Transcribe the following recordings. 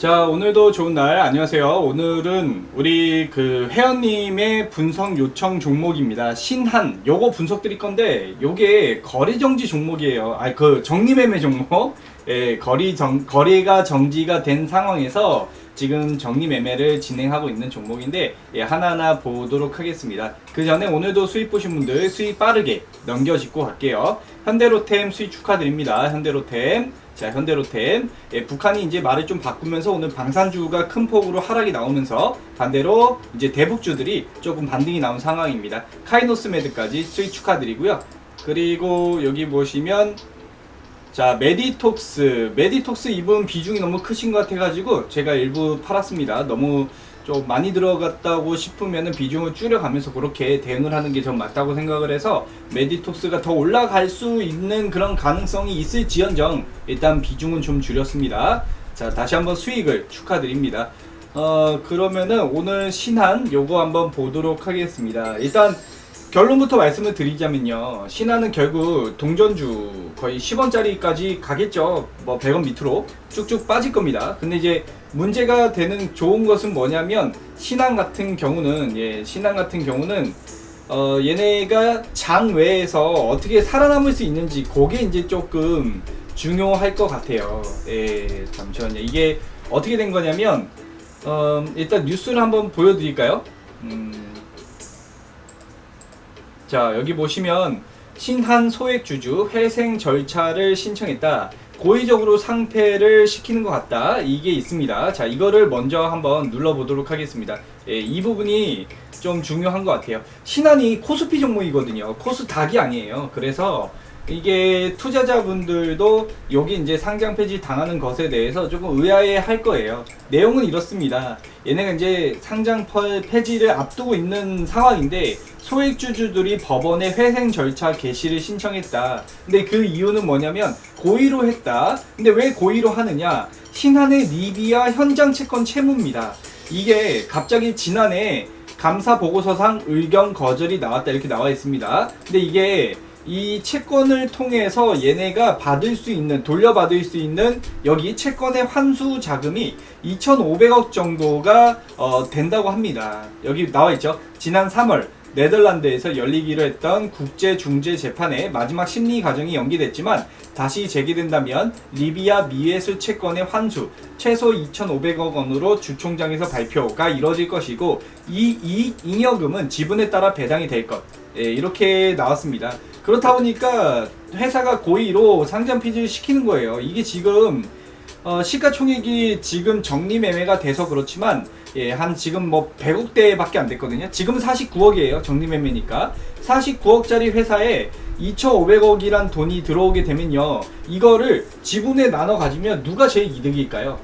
자 오늘도 좋은 날. 안녕하세요. 오늘은 우리 그 회원님의 분석 요청 종목입니다. 신한. 요거 분석 드릴 건데 요게 거래 정지 종목이에요. 아 그 정리 매매 종목. 예 거리 정 거래가 정지가 된 상황에서 지금 정리 매매를 진행하고 있는 종목인데 예, 하나하나 보도록 하겠습니다. 그 전에 오늘도 수익 보신 분들 수익 빠르게 넘겨짚고 갈게요. 현대로템 수익 축하드립니다. 현대로템 자 현대로템 예, 북한이 이제 말을 좀 바꾸면서 오늘 방산주가 큰 폭으로 하락이 나오면서 반대로 이제 대북주들이 조금 반등이 나온 상황입니다. 카이노스메드까지 수익 축하드리고요. 그리고 여기 보시면 자 메디톡스 메디톡스 이분 비중이 너무 크신 것 같아가지고 제가 일부 팔았습니다. 너무 좀 많이 들어갔다고 싶으면 비중을 줄여가면서 그렇게 대응을 하는 게좀 맞다고 생각을 해서 메디톡스가 더 올라갈 수 있는 그런 가능성이 있을지언정 일단 비중은 좀 줄였습니다. 자 다시 한번 수익을 축하드립니다. 어 그러면은 오늘 신한 요거 한번 보도록 하겠습니다. 일단 결론부터 말씀을 드리자면요. 신한은 결국 동전주 거의 10원짜리까지 가겠죠. 뭐 100원 밑으로 쭉쭉 빠질 겁니다. 근데 이제 문제가 되는 좋은 것은 뭐냐면 신한 같은 경우는 예, 신한 같은 경우는 어 얘네가 장 외에서 어떻게 살아남을 수 있는지 그게 이제 조금 중요할 것 같아요. 예, 잠시만요. 이게 어떻게 된 거냐면 어, 일단 뉴스를 한번 보여드릴까요? 음, 자 여기 보시면 신한 소액주주 회생 절차를 신청했다. 고의적으로 상패를 시키는 것 같다. 이게 있습니다. 자 이거를 먼저 한번 눌러보도록 하겠습니다. 예, 이 부분이 좀 중요한 것 같아요. 신한이 코스피 종목이거든요. 코스닥이 아니에요. 그래서 이게 투자자분들도 여기 이제 상장 폐지 당하는 것에 대해서 조금 의아해 할 거예요. 내용은 이렇습니다. 얘네가 이제 상장 펄- 폐지를 앞두고 있는 상황인데 소액주주들이 법원에 회생 절차 개시를 신청했다. 근데 그 이유는 뭐냐면 고의로 했다. 근데 왜 고의로 하느냐? 신한의 리비아 현장 채권 채무입니다. 이게 갑자기 지난해 감사 보고서상 의견 거절이 나왔다 이렇게 나와 있습니다. 근데 이게 이 채권을 통해서 얘네가 받을 수 있는 돌려받을 수 있는 여기 채권의 환수 자금이 2,500억 정도가 어, 된다고 합니다. 여기 나와 있죠. 지난 3월 네덜란드에서 열리기로 했던 국제 중재 재판의 마지막 심리 과정이 연기됐지만 다시 재개된다면 리비아 미해수 채권의 환수 최소 2,500억 원으로 주총장에서 발표가 이뤄질 것이고 이 이익 잉여금은 지분에 따라 배당이 될 것. 예, 이렇게 나왔습니다. 그렇다 보니까 회사가 고의로 상장 폐지를 시키는 거예요. 이게 지금 어, 시가총액이 지금 정리 매매가 돼서 그렇지만 예, 한 지금 뭐 100억 대밖에 안 됐거든요. 지금은 49억이에요. 정리 매매니까. 49억짜리 회사에 2,500억이란 돈이 들어오게 되면요. 이거를 지분에 나눠 가지면 누가 제일 이득일까요?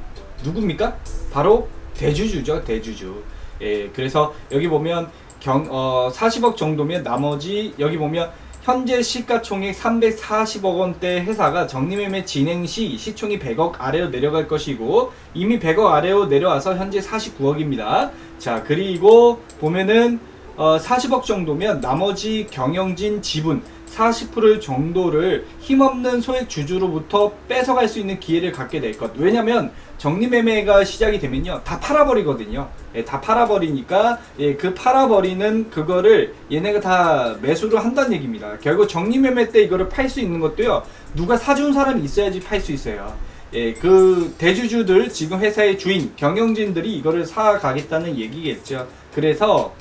누굽니까? 바로 대주주죠. 대주주. 예, 그래서 여기 보면 경, 어, 40억 정도면 나머지 여기 보면 현재 시가총액 340억 원대 회사가 정리매매 진행 시 시총이 100억 아래로 내려갈 것이고 이미 100억 아래로 내려와서 현재 49억입니다. 자 그리고 보면은 어, 40억 정도면 나머지 경영진 지분 40% 정도를 힘없는 소액 주주로부터 뺏어갈 수 있는 기회를 갖게 될 것. 왜냐면 정리매매가 시작이 되면요. 다 팔아버리거든요. 예, 다 팔아버리니까 예, 그 팔아버리는 그거를 얘네가 다 매수를 한다는 얘기입니다. 결국 정리매매 때 이거를 팔 수 있는 것도요. 누가 사준 사람이 있어야지 팔 수 있어요. 예, 그 대주주들 지금 회사의 주인 경영진들이 이거를 사 가겠다는 얘기겠죠. 그래서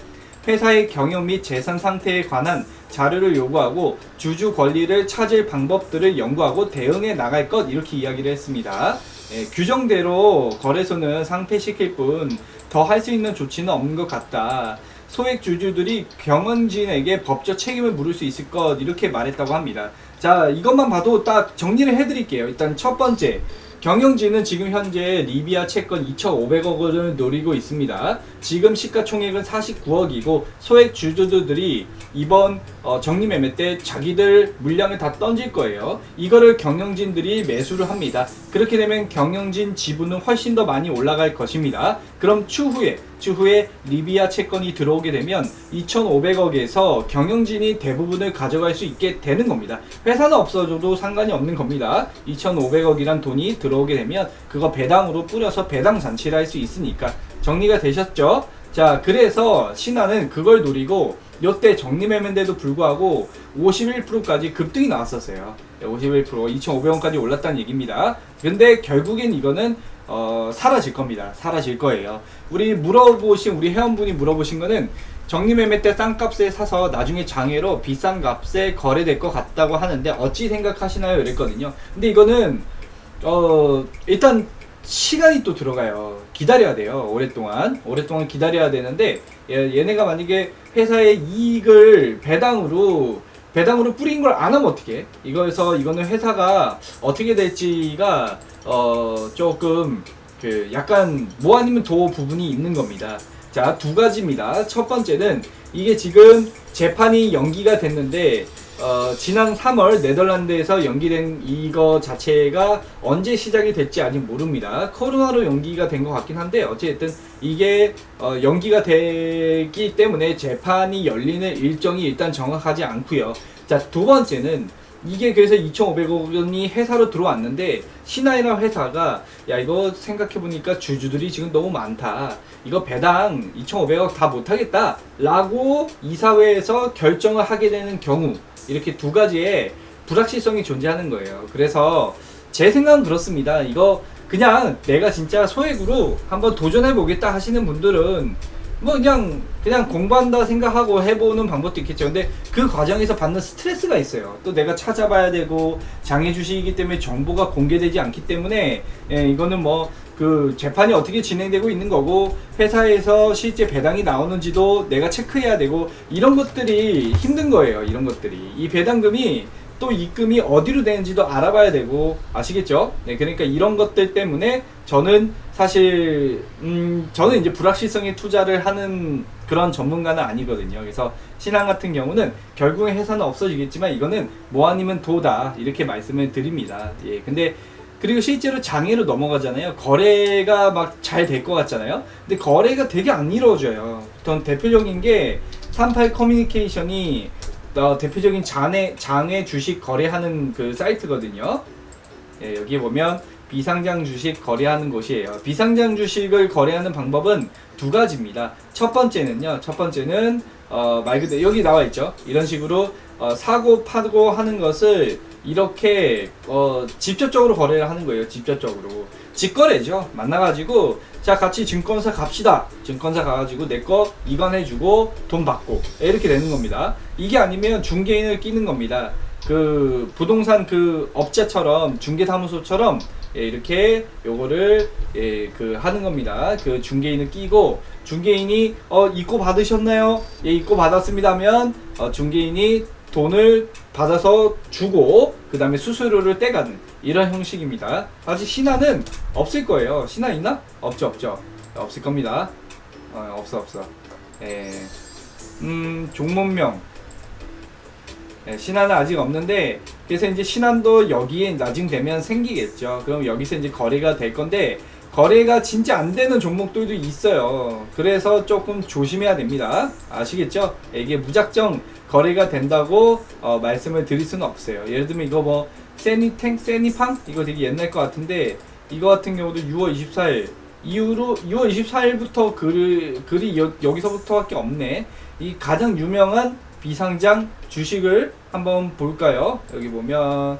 회사의 경영 및 재산 상태에 관한 자료를 요구하고 주주 권리를 찾을 방법들을 연구하고 대응해 나갈 것 이렇게 이야기를 했습니다. 예, 규정대로 거래소는 상폐시킬 뿐 더 할 수 있는 조치는 없는 것 같다. 소액 주주들이 경영진에게 법적 책임을 물을 수 있을 것 이렇게 말했다고 합니다. 자 이것만 봐도 딱 정리를 해드릴게요. 일단 첫 번째 경영진은 지금 현재 리비아 채권 2,500억 원을 노리고 있습니다. 지금 시가총액은 49억이고 소액 주주들이 이번 어, 정리 매매 때 자기들 물량을 다 던질 거예요. 이거를 경영진들이 매수를 합니다. 그렇게 되면 경영진 지분은 훨씬 더 많이 올라갈 것입니다. 그럼 추후에 추후에 리비아 채권이 들어오게 되면 2,500억에서 경영진이 대부분을 가져갈 수 있게 되는 겁니다. 회사는 없어져도 상관이 없는 겁니다. 2,500억이란 돈이 들어오게 되면 그거 배당으로 뿌려서 배당 잔치를 할 수 있으니까 정리가 되셨죠? 자, 그래서 신한은 그걸 노리고 요때 정리매매인데도 불구하고 51%까지 급등이 나왔었어요. 51% 2,500원까지 올랐다는 얘기입니다. 근데 결국엔 이거는 어, 사라질 겁니다. 사라질 거예요. 우리 물어보신 우리 회원분이 물어보신 거는 정리매매 때 싼 값에 사서 나중에 장애로 비싼 값에 거래될 것 같다고 하는데 어찌 생각하시나요? 이랬거든요. 근데 이거는 어 일단 시간이 또 들어가요. 기다려야 돼요. 오랫동안 오랫동안 기다려야 되는데 얘, 얘네가 만약에 회사의 이익을 배당으로 배당으로 뿌린 걸 안 하면 어떻게? 이거에서 이거는 회사가 어떻게 될지가 어 조금 그 약간 뭐 아니면 도 부분이 있는 겁니다. 자 두 가지입니다. 첫 번째는 이게 지금 재판이 연기가 됐는데 어, 지난 3월 네덜란드에서 연기된 이거 자체가 언제 시작이 될지 아직 모릅니다. 코로나로 연기가 된 것 같긴 한데 어쨌든 이게 어, 연기가 되기 때문에 재판이 열리는 일정이 일단 정확하지 않고요. 자 두 번째는 이게 그래서 2,500억 원이 회사로 들어왔는데 신하이라 회사가 야 이거 생각해 보니까 주주들이 지금 너무 많다. 이거 배당 2,500억 다 못하겠다. 라고 이사회에서 결정을 하게 되는 경우 이렇게 두 가지의 불확실성이 존재하는 거예요. 그래서 제 생각은 그렇습니다. 이거 그냥 내가 진짜 소액으로 한번 도전해 보겠다 하시는 분들은 뭐 그냥 그냥 공부한다 생각하고 해보는 방법도 있겠죠. 근데 그 과정에서 받는 스트레스가 있어요. 또 내가 찾아봐야 되고 장애 주식이기 때문에 정보가 공개되지 않기 때문에 예, 이거는 뭐 그 재판이 어떻게 진행되고 있는 거고 회사에서 실제 배당이 나오는지도 내가 체크해야 되고 이런 것들이 힘든 거예요. 이런 것들이 이 배당금이 또 입금이 어디로 되는지도 알아봐야 되고 아시겠죠? 네, 그러니까 이런 것들 때문에 저는 사실 음 저는 이제 불확실성에 투자를 하는 그런 전문가는 아니거든요. 그래서 신앙 같은 경우는 결국에 회사는 없어지겠지만 이거는 뭐 아니면 도다 이렇게 말씀을 드립니다. 예, 근데 그리고 실제로 장애로 넘어가잖아요. 거래가 막 잘 될 것 같잖아요. 근데 거래가 되게 안 이루어져요. 보통 대표적인 게38 커뮤니케이션이 어, 대표적인 장애 장애 주식 거래하는 그 사이트거든요. 예, 여기 보면 비상장 주식 거래하는 곳이에요. 비상장 주식을 거래하는 방법은 두 가지입니다. 첫 번째는요. 첫 번째는 어, 말 그대로 여기 나와 있죠. 이런 식으로 어, 사고 파고 하는 것을 이렇게 어, 직접적으로 거래를 하는 거예요. 직접적으로 직거래죠. 만나가지고 자 같이 증권사 갑시다. 증권사 가가지고 내 거 이관해주고 돈 받고 이렇게 되는 겁니다. 이게 아니면 중개인을 끼는 겁니다. 그 부동산 그 업체처럼 중개사무소처럼 예, 이렇게 요거를 예, 그 하는 겁니다. 그 중개인을 끼고 중개인이 어 입고 받으셨나요? 예, 입고 받았습니다 하면 어, 중개인이 돈을 받아서 주고 그 다음에 수수료를 떼가는 이런 형식입니다. 아직 신화는 없을 거예요. 신화 있나? 없죠, 없죠. 없을 겁니다. 어, 없어, 없어. 예, 음, 종목명. 예, 신한은 아직 없는데 그래서 이제 신한도 여기에 나중 되면 생기겠죠. 그럼 여기서 이제 거래가 될 건데 거래가 진짜 안 되는 종목들도 있어요. 그래서 조금 조심해야 됩니다. 아시겠죠? 예, 이게 무작정 거래가 된다고 어, 말씀을 드릴 수는 없어요. 예를 들면 이거 뭐 세니탱, 세니팡 이거 되게 옛날 것 같은데 이거 같은 경우도 6월 24일 이후로 6월 24일부터 글, 글이 여, 여기서부터밖에 없네. 이 가장 유명한 비상장 주식을 한번 볼까요? 여기 보면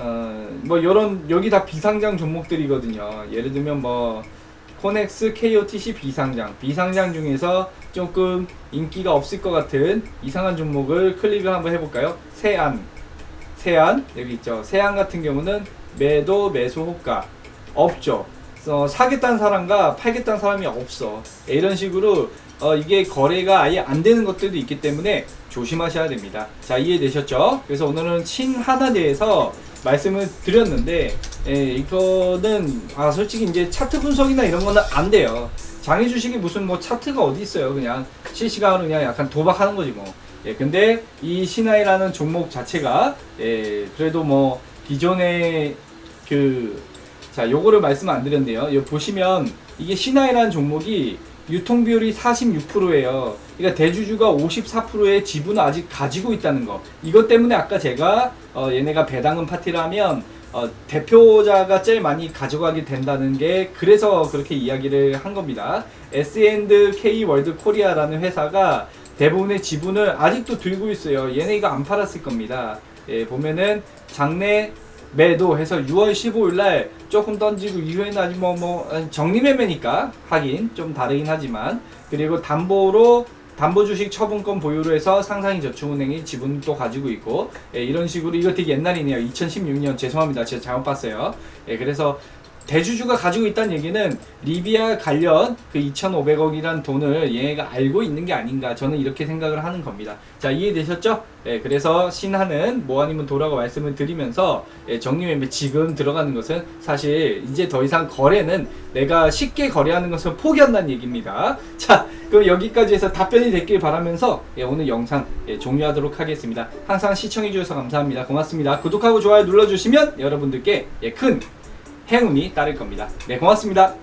어뭐 요런 여기 다 비상장 종목들이거든요. 예를 들면 뭐 코넥스 KOTC 비상장 비상장 중에서 조금 인기가 없을 것 같은 이상한 종목을 클릭을 한번 해볼까요? 세안 세안 여기 있죠. 세안 같은 경우는 매도 매수 호가 없죠. 어, 사겠다는 사람과 팔겠다는 사람이 없어. 이런 식으로 어, 이게 거래가 아예 안 되는 것들도 있기 때문에 조심하셔야 됩니다. 자, 이해되셨죠? 그래서 오늘은 신하나 대해서 말씀을 드렸는데, 예, 이거는, 아, 솔직히 이제 차트 분석이나 이런 거는 안 돼요. 장애 주식이 무슨 뭐 차트가 어디 있어요. 그냥 실시간으로 그냥 약간 도박하는 거지 뭐. 예, 근데 이 신하이라는 종목 자체가, 예, 그래도 뭐, 기존의 그, 자, 요거를 말씀 안 드렸네요. 여기 보시면 이게 신하이라는 종목이 유통 비율이 46%예요. 그러니까 대주주가 54%의 지분을 아직 가지고 있다는 거. 이것 때문에 아까 제가 어, 얘네가 배당금 파티라면 어, 대표자가 제일 많이 가져가게 된다는 게 그래서 그렇게 이야기를 한 겁니다. S&K 월드 코리아라는 회사가 대부분의 지분을 아직도 들고 있어요. 얘네 이거 안 팔았을 겁니다. 예, 보면은 장내 매도 해서 6월 15일 날 조금 던지고 이후에는 아직 뭐, 뭐, 정리 매매니까 하긴 좀 다르긴 하지만 그리고 담보로 담보 주식 처분권 보유로 해서 상상이 저축은행이 지분도 가지고 있고 예, 이런 식으로 이거 되게 옛날이네요. 2016년 죄송합니다. 제가 잘못 봤어요. 예, 그래서 대주주가 가지고 있다는 얘기는 리비아 관련 그 2,500억이란 돈을 얘가 알고 있는 게 아닌가 저는 이렇게 생각을 하는 겁니다. 자 이해되셨죠? 예, 그래서 신하는 뭐 아니면 도라고 말씀을 드리면서 예, 정리매매 지금 들어가는 것은 사실 이제 더 이상 거래는 내가 쉽게 거래하는 것을 포기한다는 얘기입니다. 자 그럼 여기까지 해서 답변이 됐길 바라면서 예, 오늘 영상 예, 종료하도록 하겠습니다. 항상 시청해 주셔서 감사합니다. 고맙습니다. 구독하고 좋아요 눌러주시면 여러분들께 예, 큰 행운이 따를 겁니다. 네, 고맙습니다.